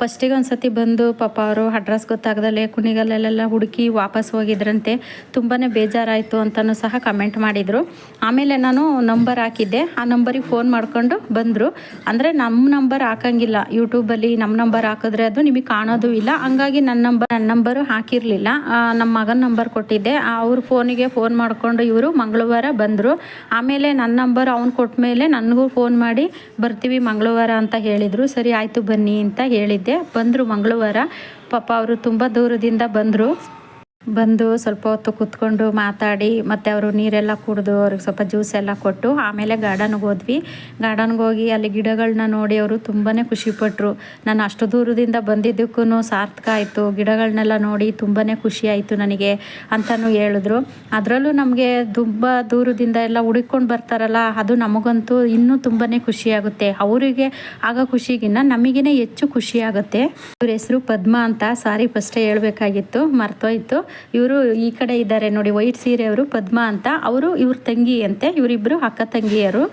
ಫಸ್ಟಿಗೆ ಒಂದು ಸತಿ ಬಂದು ಪಾಪ ಅವರು ಅಡ್ರೆಸ್ ಗೊತ್ತಾಗ್ದಲ್ಲೇ ಕುಣಿಗಲ್ಲೆಲ್ಲ ಹುಡುಕಿ ವಾಪಸ್ ಹೋಗಿದ್ರಂತೆ ತುಂಬಾ ಬೇಜಾರಾಯಿತು ಅಂತಲೂ ಸಹ ಕಮೆಂಟ್ ಮಾಡಿದರು. ಆಮೇಲೆ ನಾನು ನಂಬರ್ ಹಾಕಿದ್ದೆ. ಆ ನಂಬರಿಗೆ ಫೋನ್ ಮಾಡ್ಕೊಂಡು ಬಂದರು. ಅಂದರೆ ನಮ್ಮ ನಂಬರ್ ಹಾಕಂಗಿಲ್ಲ. ಯೂಟ್ಯೂಬಲ್ಲಿ ನಮ್ಮ ನಂಬರ್ ಹಾಕಿದ್ರೆ ಅದು ನಿಮಗೆ ಕಾಣೋದು ಇಲ್ಲ. ಹಂಗಾಗಿ ನನ್ನ ನಂಬರ್ ನನ್ನ ನಂಬರು ಹಾಕಿರಲಿಲ್ಲ. ನಮ್ಮ ಮಗನ ನಂಬರ್ ಕೊಟ್ಟಿದ್ದೆ. ಅವ್ರ ಫೋನಿಗೆ ಫೋನ್ ಮಾಡಿಕೊಂಡು ಇವರು ಮಂಗಳವಾರ ಬಂದರು. ಆಮೇಲೆ ನನ್ನ ನಂಬರ್ ಅವ್ನು ಕೊಟ್ಟ ಮೇಲೆ ನನಗೂ ಫೋನ್ ಮಾಡಿ, ಬರ್ತೀವಿ ಮಂಗಳವಾರ ಅಂತ ಹೇಳಿದರು. ಸರಿ, ಆಯಿತು ಬನ್ನಿ ಅಂತ ಹೇಳಿದ್ದೆ. ಬಂದರು ಮಂಗಳವಾರ. ಪಾಪ ಅವರು ತುಂಬ ದೂರದಿಂದ ಬಂದರು. ಬಂದು ಸ್ವಲ್ಪ ಹೊತ್ತು ಕೂತ್ಕೊಂಡು ಮಾತಾಡಿ, ಮತ್ತು ಅವರು ನೀರೆಲ್ಲ ಕುಡಿದು ಅವ್ರಿಗೆ ಸ್ವಲ್ಪ ಜ್ಯೂಸ್ ಎಲ್ಲ ಕೊಟ್ಟು ಆಮೇಲೆ ಗಾರ್ಡನ್ಗೆ ಹೋದ್ವಿ. ಗಾರ್ಡನ್ಗೆ ಹೋಗಿ ಅಲ್ಲಿ ಗಿಡಗಳನ್ನ ನೋಡಿ ಅವರು ತುಂಬಾ ಖುಷಿಪಟ್ಟರು ನಾನು ಅಷ್ಟು ದೂರದಿಂದ ಬಂದಿದ್ದಕ್ಕೂ ಸಾರ್ಥಕ ಆಯಿತು. ಗಿಡಗಳನ್ನೆಲ್ಲ ನೋಡಿ ತುಂಬಾ ಖುಷಿ ಆಯಿತು ನನಗೆ ಅಂತಲೂ ಹೇಳಿದ್ರು. ಅದರಲ್ಲೂ ನಮಗೆ ತುಂಬ ದೂರದಿಂದ ಎಲ್ಲ ಹುಡುಕೊಂಡು ಬರ್ತಾರಲ್ಲ, ಅದು ನಮಗಂತೂ ಇನ್ನೂ ತುಂಬಾ ಖುಷಿಯಾಗುತ್ತೆ ಅವರಿಗೆ ಆಗ ಖುಷಿಗಿನ್ನ ನಮಗಿನ ಹೆಚ್ಚು ಖುಷಿಯಾಗುತ್ತೆ ಇವ್ರ ಹೆಸರು ಪದ್ಮ ಅಂತ, ಸಾರಿ ಫಸ್ಟೇ ಹೇಳಬೇಕಾಗಿತ್ತು, ಮರ್ತೋಯ್ತು. ಇವರು ಈ ಕಡೆ ಇದ್ದಾರೆ ನೋಡಿ, ವೈಟ್ ಸೀರೆ ಅವರು ಪದ್ಮ ಅಂತ. ಅವರು ಇವ್ರ ತಂಗಿ ಅಂತೆ ಇವರಿಬ್ಬರು ಅಕ್ಕ ತಂಗಿಯರು.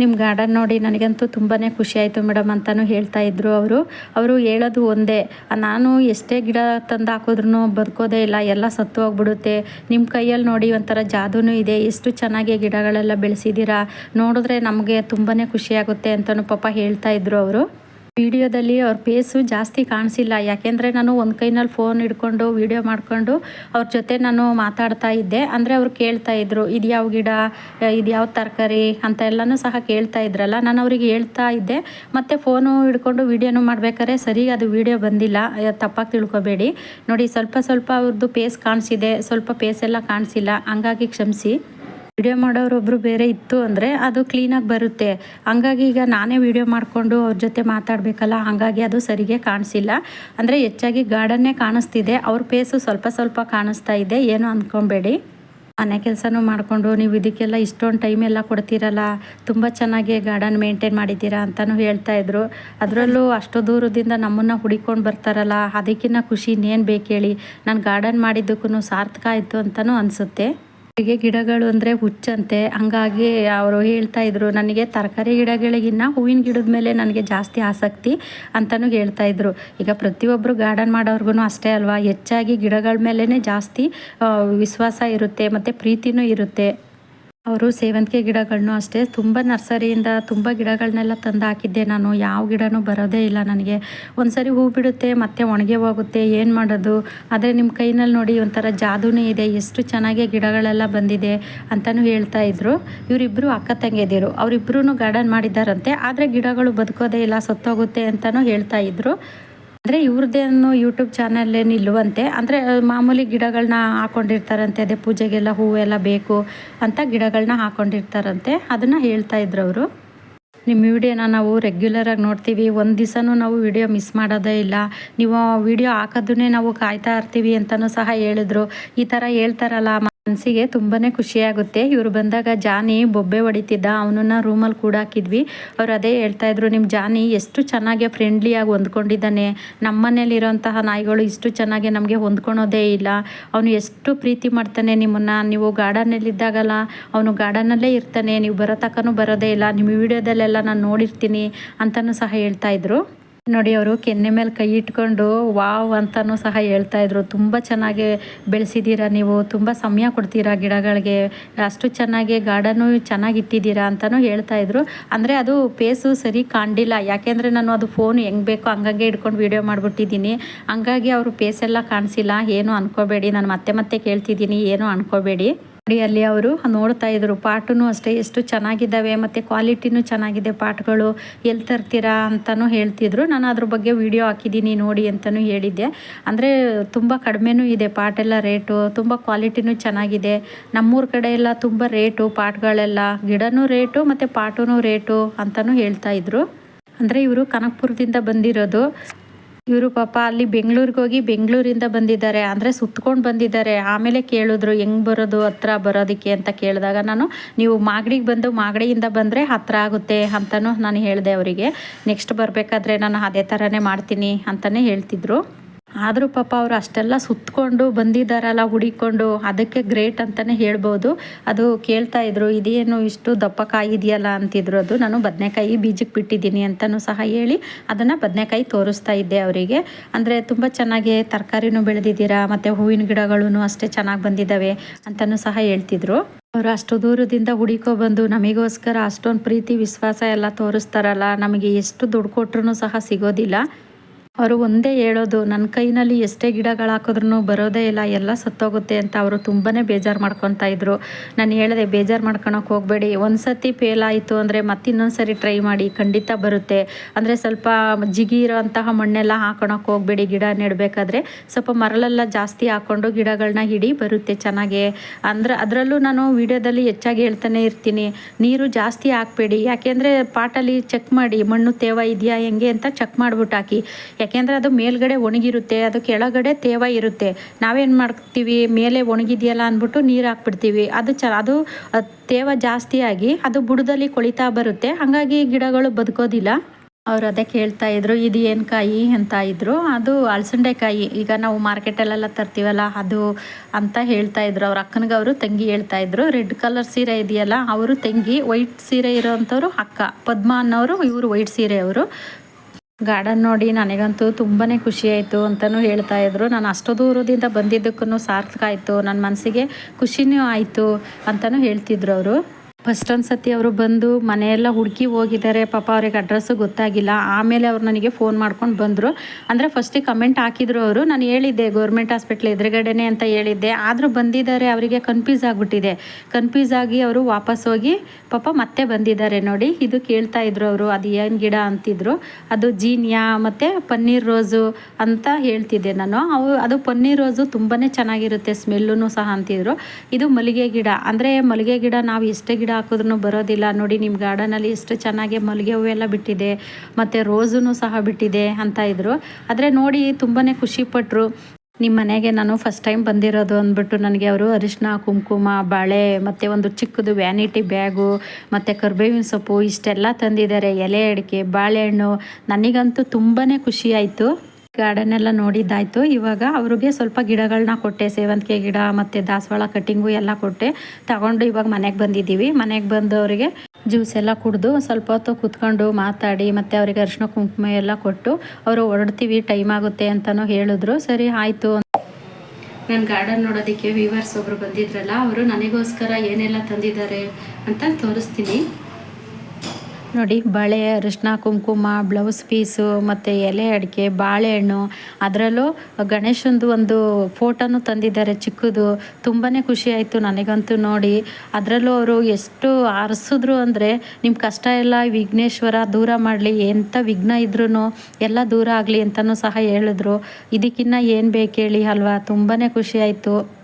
ನಿಮ್ಮ ಗಾರ್ಡನ್ ನೋಡಿ, ನನಗಂತೂ ತುಂಬಾ ಖುಷಿ ಆಯಿತು ಮೇಡಮ್ ಅಂತಲೂ ಹೇಳ್ತಾ ಇದ್ರು ಅವರು. ಅವರು ಹೇಳೋದು ಒಂದೇ, ನಾನು ಎಷ್ಟೇ ಗಿಡ ತಂದು ಹಾಕಿದ್ರೂ ಬದುಕೋದೇ ಇಲ್ಲ, ಎಲ್ಲ ಸತ್ತು ಹೋಗ್ಬಿಡುತ್ತೆ. ನಿಮ್ಮ ಕೈಯಲ್ಲಿ ನೋಡಿ, ಒಂಥರ ಜಾದೂನು ಇದೆ, ಎಷ್ಟು ಚೆನ್ನಾಗಿ ಗಿಡಗಳೆಲ್ಲ ಬೆಳೆಸಿದ್ದೀರಾ ನೋಡಿದ್ರೆ ನಮಗೆ ತುಂಬಾ ಖುಷಿಯಾಗುತ್ತೆ ಅಂತಲೂ ಪಾಪ ಹೇಳ್ತಾ ಇದ್ರು ಅವರು. ವಿಡಿಯೋದಲ್ಲಿ ಅವ್ರ ಪೇಸು ಜಾಸ್ತಿ ಕಾಣಿಸಿಲ್ಲ. ಯಾಕೆಂದರೆ ನಾನು ಒಂದು ಕೈನಲ್ಲಿ ಫೋನ್ ಹಿಡ್ಕೊಂಡು ವಿಡಿಯೋ ಮಾಡಿಕೊಂಡು ಅವ್ರ ಜೊತೆ ನಾನು ಮಾತಾಡ್ತಾ ಇದ್ದೆ. ಅಂದರೆ ಅವ್ರು ಕೇಳ್ತಾ ಇದ್ರು, ಇದು ಯಾವ ಗಿಡ? ಇದು ಯಾವ ತರಕಾರಿ? ಅಂತ ಎಲ್ಲನೂ ಸಹ ಕೇಳ್ತಾ ಇದ್ರಲ್ಲ. ನಾನು ಅವ್ರಿಗೆ ಹೇಳ್ತಾ ಇದ್ದೆ. ಮತ್ತು ಫೋನು ಹಿಡ್ಕೊಂಡು ವಿಡಿಯೋನು ಮಾಡ್ಬೇಕಾದ್ರೆ ಸರಿ, ಅದು ವಿಡಿಯೋ ಬಂದಿಲ್ಲ. ತಪ್ಪಾಗಿ ತಿಳ್ಕೊಬೇಡಿ. ನೋಡಿ, ಸ್ವಲ್ಪ ಸ್ವಲ್ಪ ಅವ್ರದ್ದು ಪೇಸ್ ಕಾಣಿಸಿದೆ. ಸ್ವಲ್ಪ ಪೇಸ್ ಎಲ್ಲ ಕಾಣಿಸಿಲ್ಲ. ಹಂಗಾಗಿ ಕ್ಷಮಿಸಿ. ವಿಡಿಯೋ ಮಾಡೋರೊಬ್ಬರು ಬೇರೆ ಇತ್ತು ಅಂದರೆ ಅದು ಕ್ಲೀನಾಗಿ ಬರುತ್ತೆ. ಹಂಗಾಗಿ ಈಗ ನಾನೇ ವಿಡಿಯೋ ಮಾಡಿಕೊಂಡು ಅವ್ರ ಜೊತೆ ಮಾತಾಡಬೇಕಲ್ಲ, ಹಾಗಾಗಿ ಅದು ಸರಿಗೆ ಕಾಣಿಸಿಲ್ಲ. ಅಂದರೆ ಹೆಚ್ಚಾಗಿ ಗಾರ್ಡನ್ನೇ ಕಾಣಿಸ್ತಿದೆ. ಅವ್ರ ಪೇಸು ಸ್ವಲ್ಪ ಸ್ವಲ್ಪ ಕಾಣಿಸ್ತಾ ಇದೆ. ಏನು ಅಂದ್ಕೊಬೇಡಿ ಮನೆ ಕೆಲಸನೂ ಮಾಡಿಕೊಂಡು ನೀವು ಇದಕ್ಕೆಲ್ಲ ಇಷ್ಟೊಂದು ಟೈಮೆಲ್ಲ ಕೊಡ್ತೀರಲ್ಲ, ತುಂಬ ಚೆನ್ನಾಗಿ ಗಾರ್ಡನ್ ಮೇಂಟೈನ್ ಮಾಡಿದ್ದೀರಾ ಅಂತಲೂ ಹೇಳ್ತಾ ಇದ್ರು. ಅದರಲ್ಲೂ ಅಷ್ಟು ದೂರದಿಂದ ನಮ್ಮನ್ನು ಹುಡಿಕೊಂಡು ಬರ್ತಾರಲ್ಲ ಅದಕ್ಕಿಂತ ಖುಷಿ ಇನ್ನೇನು ಬೇಕು ಹೇಳಿ. ನಾನು ಗಾರ್ಡನ್ ಮಾಡಿದ್ದಕ್ಕೂ ಸಾರ್ಥಕ ಆಯಿತು ಅಂತಲೂ ಅನಿಸುತ್ತೆ. ಹೀಗೆ ಗಿಡಗಳು ಅಂದರೆ ಹುಚ್ಚಂತೆ. ಹಂಗಾಗಿ ಅವರು ಹೇಳ್ತಾ ಇದ್ರು, ನನಗೆ ತರಕಾರಿ ಗಿಡಗಳಿಗಿನ್ನ ಹೂವಿನ ಗಿಡದ ಮೇಲೆ ನನಗೆ ಜಾಸ್ತಿ ಆಸಕ್ತಿ ಅಂತಲೂ ಹೇಳ್ತಾ ಇದ್ರು. ಈಗ ಪ್ರತಿಯೊಬ್ಬರು ಗಾರ್ಡನ್ ಮಾಡೋರ್ಗು ಅಷ್ಟೇ ಅಲ್ವಾ? ಹೆಚ್ಚಾಗಿ ಗಿಡಗಳ ಮೇಲೇ ಜಾಸ್ತಿ ವಿಶ್ವಾಸ ಇರುತ್ತೆ, ಮತ್ತು ಪ್ರೀತಿನೂ ಇರುತ್ತೆ. ಅವರು ಸೇವಂತಿಗೆ ಗಿಡಗಳನ್ನು ಅಷ್ಟೇ, ತುಂಬ ನರ್ಸರಿಯಿಂದ ತುಂಬ ಗಿಡಗಳನ್ನೆಲ್ಲ ತಂದು ಹಾಕಿದ್ದೆ ನಾನು. ಯಾವ ಗಿಡನೂ ಬರೋದೇ ಇಲ್ಲ ನನಗೆ. ಒಂದು ಸರಿ ಹೂ ಬಿಡುತ್ತೆ, ಮತ್ತೆ ಒಣಗೆ ಹೋಗುತ್ತೆ, ಏನು ಮಾಡೋದು? ಆದರೆ ನಿಮ್ಮ ಕೈನಲ್ಲಿ ನೋಡಿ ಒಂಥರ ಜಾದೂನೇ ಇದೆ, ಎಷ್ಟು ಚೆನ್ನಾಗಿ ಗಿಡಗಳೆಲ್ಲ ಬಂದಿದೆ ಅಂತಲೂ ಹೇಳ್ತಾ ಇದ್ರು. ಇವರಿಬ್ಬರು ಅಕ್ಕ ತಂಗಿಯದಿರು ಅವರಿಬ್ಬರೂ ಗಾರ್ಡನ್ ಮಾಡಿದ್ದಾರಂತೆ, ಆದರೆ ಗಿಡಗಳು ಬದುಕೋದೇ ಇಲ್ಲ, ಸತ್ತೋಗುತ್ತೆ ಅಂತಲೂ ಹೇಳ್ತಾ ಇದ್ರು. ಅಂದರೆ ಇವ್ರದ್ದೇನು ಯೂಟ್ಯೂಬ್ ಚಾನಲ್ ಏನು ಅಂದರೆ ಮಾಮೂಲಿ ಗಿಡಗಳನ್ನ ಹಾಕೊಂಡಿರ್ತಾರಂತೆ, ಅದೇ ಪೂಜೆಗೆಲ್ಲ ಹೂವೆಲ್ಲ ಬೇಕು ಅಂತ ಗಿಡಗಳನ್ನ ಹಾಕೊಂಡಿರ್ತಾರಂತೆ, ಅದನ್ನು ಹೇಳ್ತಾ ಇದ್ರು ಅವರು. ನಿಮ್ಮ ವಿಡಿಯೋನ ನಾವು ರೆಗ್ಯುಲರಾಗಿ ನೋಡ್ತೀವಿ, ಒಂದು ದಿವಸನೂ ನಾವು ವಿಡಿಯೋ ಮಿಸ್ ಮಾಡೋದೇ ಇಲ್ಲ, ನೀವು ವಿಡಿಯೋ ಹಾಕೋದನ್ನೇ ನಾವು ಕಾಯ್ತಾ ಇರ್ತೀವಿ ಅಂತಲೂ ಸಹ ಹೇಳಿದ್ರು. ಈ ಥರ ಹೇಳ್ತಾರಲ್ಲ ಮನಸ್ಸಿಗೆ ತುಂಬಾ ಖುಷಿಯಾಗುತ್ತೆ. ಇವರು ಬಂದಾಗ ಜಾನಿ ಬೊಬ್ಬೆ ಹೊಡಿತಿದ್ದ, ಅವನನ್ನ ರೂಮಲ್ಲಿ ಕೂಡ ಹಾಕಿದ್ವಿ ಅವ್ರು ಅದೇ ಹೇಳ್ತಾ ಇದ್ರು ನಿಮ್ಮ ಜಾನಿ ಎಷ್ಟು ಚೆನ್ನಾಗಿ ಫ್ರೆಂಡ್ಲಿಯಾಗಿ ಹೊಂದ್ಕೊಂಡಿದ್ದಾನೆ. ನಮ್ಮ ಮನೇಲಿರೋಂತಹ ನಾಯಿಗಳು ಇಷ್ಟು ಚೆನ್ನಾಗಿ ನಮಗೆ ಹೊಂದ್ಕೊಳೋದೇ ಇಲ್ಲ. ಅವನು ಎಷ್ಟು ಪ್ರೀತಿ ಮಾಡ್ತಾನೆ ನಿಮ್ಮನ್ನು. ನೀವು ಗಾರ್ಡನಲ್ಲಿದ್ದಾಗಲ್ಲ, ಅವನು ಗಾರ್ಡನಲ್ಲೇ ಇರ್ತಾನೆ. ನೀವು ಬರೋ ತಕ್ಕನೂ ಬರೋದೇ ಇಲ್ಲ. ನಿಮ್ಮ ವಿಡಿಯೋದಲ್ಲೆಲ್ಲ ನಾನು ನೋಡಿರ್ತೀನಿ ಅಂತಲೂ ಸಹ ಹೇಳ್ತಾ ಇದ್ರು. ನೋಡಿ ಅವರು ಕೆನ್ನೆ ಮೇಲೆ ಕೈ ಇಟ್ಕೊಂಡು ವಾವ್ ಅಂತಲೂ ಸಹ ಹೇಳ್ತಾ ಇದ್ರು. ತುಂಬ ಚೆನ್ನಾಗಿ ಬೆಳೆಸಿದ್ದೀರಾ ನೀವು, ತುಂಬ ಸಮಯ ಕೊಡ್ತೀರಾ ಗಿಡಗಳಿಗೆ, ಅಷ್ಟು ಚೆನ್ನಾಗಿ ಗಾರ್ಡನ್ನು ಚೆನ್ನಾಗಿ ಇಟ್ಟಿದ್ದೀರಾ ಅಂತಲೂ ಹೇಳ್ತಾ ಇದ್ರು. ಅಂದರೆ ಅದು ಪೇಸು ಸರಿ ಕಾಣಲಿಲ್ಲ. ಯಾಕೆಂದರೆ ನಾನು ಅದು ಫೋನ್ ಹೆಂಗೆ ಬೇಕೋ ಹಂಗಂಗೆ ಇಟ್ಕೊಂಡು ವೀಡಿಯೋ ಮಾಡಿಬಿಟ್ಟಿದ್ದೀನಿ. ಹಂಗಾಗಿ ಅವರು ಪೇಸೆಲ್ಲ ಕಾಣಿಸಿಲ್ಲ. ಏನು ಅನ್ಕೋಬೇಡಿ, ನಾನು ಮತ್ತೆ ಮತ್ತೆ ಕೇಳ್ತಿದ್ದೀನಿ. ಏನು ಅನ್ಕೋಬೇಡಿ. ನೋಡಿ ಅಲ್ಲಿ ಅವರು ನೋಡ್ತಾ ಇದ್ರು. ಪಾಟೂ ಅಷ್ಟೇ ಎಷ್ಟು ಚೆನ್ನಾಗಿದ್ದಾವೆ ಮತ್ತು ಕ್ವಾಲಿಟಿನೂ ಚೆನ್ನಾಗಿದೆ ಪಾಟ್ಗಳು. ಎಲ್ಲಿ ತರ್ತೀರಾ ಅಂತಲೂ ಹೇಳ್ತಿದ್ರು. ನಾನು ಅದ್ರ ಬಗ್ಗೆ ವಿಡಿಯೋ ಹಾಕಿದ್ದೀನಿ ನೋಡಿ ಅಂತಲೂ ಹೇಳಿದ್ದೆ. ಅಂದರೆ ತುಂಬ ಕಡಿಮೆನೂ ಇದೆ ಪಾಟೆಲ್ಲ ರೇಟು. ತುಂಬ ಕ್ವಾಲಿಟಿನೂ ಚೆನ್ನಾಗಿದೆ. ನಮ್ಮೂರ ಕಡೆ ಎಲ್ಲ ತುಂಬ ರೇಟು ಪಾಟ್ಗಳೆಲ್ಲ. ಗಿಡನೂ ರೇಟು ಮತ್ತು ಪಾಟೂ ರೇಟು ಅಂತಲೂ ಹೇಳ್ತಾ ಇದ್ರು. ಅಂದರೆ ಇವರು ಕನಕಪುರದಿಂದ ಬಂದಿರೋದು. ಇವರು ಪಾಪ ಅಲ್ಲಿ ಬೆಂಗಳೂರಿಗೆ ಹೋಗಿ ಬೆಂಗಳೂರಿಂದ ಬಂದಿದ್ದಾರೆ, ಅಂದರೆ ಸುತ್ಕೊಂಡು ಬಂದಿದ್ದಾರೆ. ಆಮೇಲೆ ಕೇಳಿದ್ರು, ಹೆಂಗೆ ಬರೋದು ಹತ್ರ ಬರೋದಕ್ಕೆ? ಅಂತ ಕೇಳಿದಾಗ ನಾನು, ನೀವು ಮಾಗಡಿಗೆ ಬಂದು ಮಾಗಡಿಯಿಂದ ಬಂದರೆ ಹತ್ರ ಆಗುತ್ತೆ ಅಂತಲೂ ನಾನು ಹೇಳಿದೆ ಅವರಿಗೆ. ನೆಕ್ಸ್ಟ್ ಬರಬೇಕಾದ್ರೆ ನಾನು ಅದೇ ಥರನೇ ಮಾಡ್ತೀನಿ ಅಂತಲೇ ಹೇಳ್ತಿದ್ರು. ಆದರೂ ಪಾಪ ಅವರು ಅಷ್ಟೆಲ್ಲ ಸುತ್ತಕೊಂಡು ಬಂದಿದ್ದಾರಲ್ಲ, ಹುಡಿಕೊಂಡು. ಅದಕ್ಕೆ ಗ್ರೇಟ್ ಅಂತಲೇ ಹೇಳ್ಬೋದು. ಅದು ಕೇಳ್ತಾ ಇದ್ರು, ಇದೇನು ಇಷ್ಟು ದಪ್ಪ ಕಾಯಿ ಇದೆಯಲ್ಲ ಅಂತಿದ್ರು ಅದು. ನಾನು ಬದನೆಕಾಯಿ ಬೀಜಕ್ಕೆ ಬಿಟ್ಟಿದ್ದೀನಿ ಅಂತಲೂ ಸಹ ಹೇಳಿ ಅದನ್ನು ಬದನೆಕಾಯಿ ತೋರಿಸ್ತಾ ಇದ್ದೆ ಅವರಿಗೆ. ಅಂದರೆ ತುಂಬ ಚೆನ್ನಾಗಿ ತರಕಾರಿನೂ ಬೆಳೆದಿದ್ದೀರಾ, ಮತ್ತು ಹೂವಿನ ಗಿಡಗಳೂ ಅಷ್ಟೇ ಚೆನ್ನಾಗಿ ಬಂದಿದ್ದಾವೆ ಅಂತಲೂ ಸಹ ಹೇಳ್ತಿದ್ರು. ಅವರು ಅಷ್ಟು ದೂರದಿಂದ ಹುಡಿಕೋ ಬಂದು ನಮಗೋಸ್ಕರ ಅಷ್ಟೊಂದು ಪ್ರೀತಿ, ವಿಶ್ವಾಸ ಎಲ್ಲ ತೋರಿಸ್ತಾರಲ್ಲ, ನಮಗೆ ಎಷ್ಟು ದುಡ್ಡು ಕೊಟ್ರೂ ಸಹ ಸಿಗೋದಿಲ್ಲ. ಅವರು ಒಂದೇ ಹೇಳೋದು ನನ್ನ ಕೈನಲ್ಲಿ ಎಷ್ಟೇ ಗಿಡಗಳು ಹಾಕಿದ್ರೂ ಬರೋದೇ ಇಲ್ಲ, ಎಲ್ಲ ಸತ್ತೋಗುತ್ತೆ ಅಂತ ಅವರು ತುಂಬಾ ಬೇಜಾರು ಮಾಡ್ಕೊತಾ ಇದ್ರು. ನಾನು ಹೇಳಿದೆ, ಬೇಜಾರು ಮಾಡ್ಕೊಳಕ್ಕೆ ಹೋಗಬೇಡಿ. ಒಂದು ಸತಿ ಫೇಲ್ ಆಯಿತು ಅಂದರೆ ಮತ್ತೆ ಇನ್ನೊಂದು ಸರಿ ಟ್ರೈ ಮಾಡಿ, ಖಂಡಿತ ಬರುತ್ತೆ. ಅಂದರೆ ಸ್ವಲ್ಪ ಜಿಗಿ ಇರೋಂತಹ ಮಣ್ಣೆಲ್ಲ ಹಾಕೊಳಕ್ಕೆ ಹೋಗಬೇಡಿ. ಗಿಡ ನೆಡಬೇಕಾದ್ರೆ ಸ್ವಲ್ಪ ಮರಳೆಲ್ಲ ಜಾಸ್ತಿ ಹಾಕ್ಕೊಂಡು ಗಿಡಗಳನ್ನ ಹಿಡಿ ಬರುತ್ತೆ ಚೆನ್ನಾಗೆ. ಅಂದ್ರೆ ಅದರಲ್ಲೂ ನಾನು ವಿಡಿಯೋದಲ್ಲಿ ಹೆಚ್ಚಾಗಿ ಹೇಳ್ತಾನೆ ಇರ್ತೀನಿ, ನೀರು ಜಾಸ್ತಿ ಹಾಕಬೇಡಿ. ಯಾಕೆಂದರೆ ಪಾಟಲ್ಲಿ ಚೆಕ್ ಮಾಡಿ, ಮಣ್ಣು ತೇವ ಇದೆಯಾ, ಹೆಂಗೆ ಅಂತ ಚೆಕ್ ಮಾಡ್ಬಿಟ್ಟು ಹಾಕಿ. ಯಾಕೆಂದರೆ ಅದು ಮೇಲ್ಗಡೆ ಒಣಗಿರುತ್ತೆ, ಅದು ಕೆಳಗಡೆ ತೇವ ಇರುತ್ತೆ. ನಾವೇನು ಮಾಡ್ತೀವಿ? ಮೇಲೆ ಒಣಗಿದೆಯಲ್ಲ ಅಂದ್ಬಿಟ್ಟು ನೀರು ಹಾಕ್ಬಿಡ್ತೀವಿ. ಅದು ಚ, ಅದು ತೇವ ಜಾಸ್ತಿಯಾಗಿ ಅದು ಬುಡದಲ್ಲಿ ಕೊಳಿತಾ ಬರುತ್ತೆ. ಹಾಗಾಗಿ ಗಿಡಗಳು ಬದುಕೋದಿಲ್ಲ. ಅವ್ರು ಅದೇ ಕೇಳ್ತಾ ಇದ್ರು, ಇದು ಏನು ಕಾಯಿ? ಅಂತ ಇದ್ರು. ಅದು ಅಳಸಂಡೆಕಾಯಿ ಈಗ ನಾವು ಮಾರ್ಕೆಟಲ್ಲೆಲ್ಲ ತರ್ತೀವಲ್ಲ, ಅದು ಅಂತ ಹೇಳ್ತಾ ಇದ್ರು. ಅವ್ರ ಅಕ್ಕನಿಗೆ ಅವರು ತಂಗಿ ಹೇಳ್ತಾ ಇದ್ರು. ರೆಡ್ ಕಲರ್ ಸೀರೆ ಇದೆಯಲ್ಲ, ಅವರು ತಂಗಿ, ವೈಟ್ ಸೀರೆ ಇರೋವಂಥವ್ರು ಅಕ್ಕ. ಪದ್ಮ ಅನ್ನೋರು ಇವರು ವೈಟ್ ಸೀರೆ ಅವರು. ಗಾರ್ಡನ್ ನೋಡಿ ನನಗಂತೂ ತುಂಬಾ ಖುಷಿ ಆಯಿತು ಅಂತಲೂ ಹೇಳ್ತಾ ಇದ್ರು. ನಾನು ಅಷ್ಟು ದೂರದಿಂದ ಬಂದಿದ್ದಕ್ಕೂ ಸಾರ್ಥಕ ಆಯಿತು. ನನ್ನ ಮನಸ್ಸಿಗೆ ಖುಷಿನೂ ಆಯಿತು ಅಂತಲೂ ಹೇಳ್ತಿದ್ರು ಅವರು. ಫಸ್ಟ್ ಸತಿ ಅವರು ಬಂದು ಮನೆಯೆಲ್ಲ ಹುಡುಕಿ ಹೋಗಿದ್ದಾರೆ. ಪಾಪ ಅವ್ರಿಗೆ ಅಡ್ರೆಸ್ಸು ಗೊತ್ತಾಗಿಲ್ಲ. ಆಮೇಲೆ ಅವ್ರು ನನಗೆ ಫೋನ್ ಮಾಡ್ಕೊಂಡು ಬಂದರು. ಅಂದರೆ ಫಸ್ಟಿಗೆ ಕಮೆಂಟ್ ಹಾಕಿದ್ರು ಅವರು. ನಾನು ಹೇಳಿದ್ದೆ, ಗೌರ್ಮೆಂಟ್ ಹಾಸ್ಪಿಟ್ಲ್ ಎದುರುಗಡೆನೆ ಅಂತ ಹೇಳಿದ್ದೆ. ಆದರೂ ಬಂದಿದ್ದಾರೆ, ಅವರಿಗೆ ಕನ್ಫ್ಯೂಸ್ ಆಗಿಬಿಟ್ಟಿದೆ. ಕನ್ಫ್ಯೂಸ್ ಆಗಿ ಅವರು ವಾಪಸ್ ಹೋಗಿ ಪಾಪ ಮತ್ತೆ ಬಂದಿದ್ದಾರೆ ನೋಡಿ. ಇದು ಕೇಳ್ತಾ ಇದ್ರು ಅವರು, ಅದು ಏನು ಗಿಡ? ಅಂತಿದ್ರು. ಅದು ಜೀನಿಯಾ ಮತ್ತು ಪನ್ನೀರ್ ರೋಸು ಅಂತ ಹೇಳ್ತಿದ್ದೆ ನಾನು. ಅವು, ಅದು ಪನ್ನೀರ್ ರೋಸು ತುಂಬಾ ಚೆನ್ನಾಗಿರುತ್ತೆ ಸ್ಮೆಲ್ಲೂ ಸಹ ಅಂತಿದ್ರು. ಇದು ಮಲ್ಲಿಗೆ ಗಿಡ. ಅಂದರೆ ಮಲ್ಲಿಗೆ ಗಿಡ ನಾವು ಎಷ್ಟೇ ಗಿಡ ಹಾಕಿದ್ರೂ ಬರೋದಿಲ್ಲ. ನೋಡಿ ನಿಮ್ಮ ಗಾರ್ಡನಲ್ಲಿ ಎಷ್ಟು ಚೆನ್ನಾಗಿ ಮಲ್ಲಿಗೆ ಹೂವೆಲ್ಲ ಬಿಟ್ಟಿದೆ, ಮತ್ತು ರೋಸೂ ಸಹ ಬಿಟ್ಟಿದೆ ಅಂತ ಇದ್ರು. ಆದರೆ ನೋಡಿ ತುಂಬಾ ಖುಷಿಪಟ್ಟರು ನಿಮ್ಮ ಮನೆಗೆ ನಾನು ಫಸ್ಟ್ ಟೈಮ್ ಬಂದಿರೋದು ಅಂದ್ಬಿಟ್ಟು ನನಗೆ ಅವರು ಅರಿಶಿನ, ಕುಂಕುಮ, ಬಾಳೆ, ಮತ್ತು ಒಂದು ಚಿಕ್ಕದು ವ್ಯಾನಿಟಿ ಬ್ಯಾಗು ಮತ್ತು ಕರ್ಬೇವಿನ ಸೊಪ್ಪು ಇಷ್ಟೆಲ್ಲ ತಂದಿದ್ದಾರೆ. ಎಲೆ ಅಡಿಕೆ, ಬಾಳೆಹಣ್ಣು. ನನಗಂತೂ ತುಂಬಾ ಖುಷಿಯಾಯಿತು ಗಾರ್ಡನ್ ಎಲ್ಲ ನೋಡಿದ್ದಾಯಿತು. ಇವಾಗ ಅವ್ರಿಗೆ ಸ್ವಲ್ಪ ಗಿಡಗಳನ್ನ ಕೊಟ್ಟೆ, ಸೇವಂತಿಗೆ ಗಿಡ ಮತ್ತು ದಾಸವಾಳ ಕಟ್ಟಿಂಗು ಎಲ್ಲ ಕೊಟ್ಟೆ. ತಗೊಂಡು ಇವಾಗ ಮನೆಗೆ ಬಂದಿದ್ದೀವಿ. ಮನೆಗೆ ಬಂದವರಿಗೆ ಜ್ಯೂಸ್ ಎಲ್ಲ ಕುಡಿದು ಸ್ವಲ್ಪ ಹೊತ್ತು ಕುತ್ಕೊಂಡು ಮಾತಾಡಿ ಮತ್ತು ಅವರಿಗೆ ಅರಿಶಿನ ಕುಂಕುಮ ಎಲ್ಲ ಕೊಟ್ಟು ಅವರು ಹೊರಡ್ತೀವಿ, ಟೈಮ್ ಆಗುತ್ತೆ ಅಂತಲೂ ಹೇಳಿದ್ರು. ಸರಿ, ಆಯಿತು ನನ್ನ ಗಾರ್ಡನ್ ನೋಡೋದಕ್ಕೆ ವೀವರ್ಸ್ ಒಬ್ರು ಬಂದಿದ್ರಲ್ಲ, ಅವರು ನನಗೋಸ್ಕರ ಏನೆಲ್ಲ ತಂದಿದ್ದಾರೆ ಅಂತ ತೋರಿಸ್ತೀನಿ. ನೋಡಿ, ಬಳೆ ಅರಿಶಿನ ಕುಂಕುಮ, ಬ್ಲೌಸ್ ಪೀಸು, ಮತ್ತು ಎಲೆ ಅಡಿಕೆ, ಬಾಳೆಹಣ್ಣು, ಅದರಲ್ಲೂ ಗಣೇಶಂದು ಒಂದು ಫೋಟೋನು ತಂದಿದ್ದಾರೆ ಚಿಕ್ಕದು. ತುಂಬಾ ಖುಷಿ ಆಯಿತು ನನಗಂತೂ ನೋಡಿ. ಅದರಲ್ಲೂ ಅವರು ಎಷ್ಟು ಆರಿಸಿದ್ರು ಅಂದರೆ ನಿಮ್ಮ ಕಷ್ಟ ಎಲ್ಲ ವಿಘ್ನೇಶ್ವರ ದೂರ ಮಾಡಲಿ ಎಂಥ ವಿಘ್ನ ಇದ್ರೂ ಎಲ್ಲ ದೂರ ಆಗಲಿ ಅಂತಲೂ ಸಹ ಹೇಳಿದ್ರು. ಇದಕ್ಕಿನ್ನ ಏನು ಬೇಕು ಹೇಳಿ ಅಲ್ವಾ? ತುಂಬಾ ಖುಷಿ ಆಯಿತು.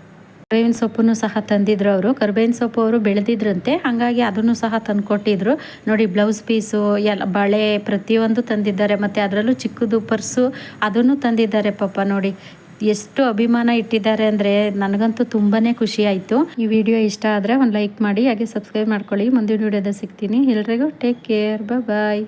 ಕರ್ಬೇವಿನ ಸೊಪ್ಪನ್ನು ಸಹ ತಂದಿದ್ರು ಅವರು. ಕರ್ಬೇವಿನ ಸೊಪ್ಪು ಅವರು ಬೆಳೆದಿದ್ರಂತೆ. ಹಾಗಾಗಿ ಅದನ್ನು ಸಹ ತಂದುಕೊಟ್ಟಿದ್ರು. ನೋಡಿ, ಬ್ಲೌಸ್ ಪೀಸು, ಎಲ್ಲ ಬಳೆ ಪ್ರತಿಯೊಂದು ತಂದಿದ್ದಾರೆ. ಮತ್ತು ಅದರಲ್ಲೂ ಚಿಕ್ಕದು ಪರ್ಸು ಅದನ್ನು ತಂದಿದ್ದಾರೆ ಪಾಪ. ನೋಡಿ, ಎಷ್ಟು ಅಭಿಮಾನ ಇಟ್ಟಿದ್ದಾರೆ ಅಂದರೆ ನನಗಂತೂ ತುಂಬಾ ಖುಷಿ ಆಯಿತು. ಈ ವಿಡಿಯೋ ಇಷ್ಟ ಆದರೆ ಒಂದು ಲೈಕ್ ಮಾಡಿ, ಹಾಗೆ ಸಬ್ಸ್ಕ್ರೈಬ್ ಮಾಡ್ಕೊಳ್ಳಿ. ಮುಂದಿನ ವಿಡಿಯೋದ ಸಿಗ್ತೀನಿ. ಎಲ್ರಿಗೂ ಟೇಕ್ ಕೇರ್ ಬಾಯ್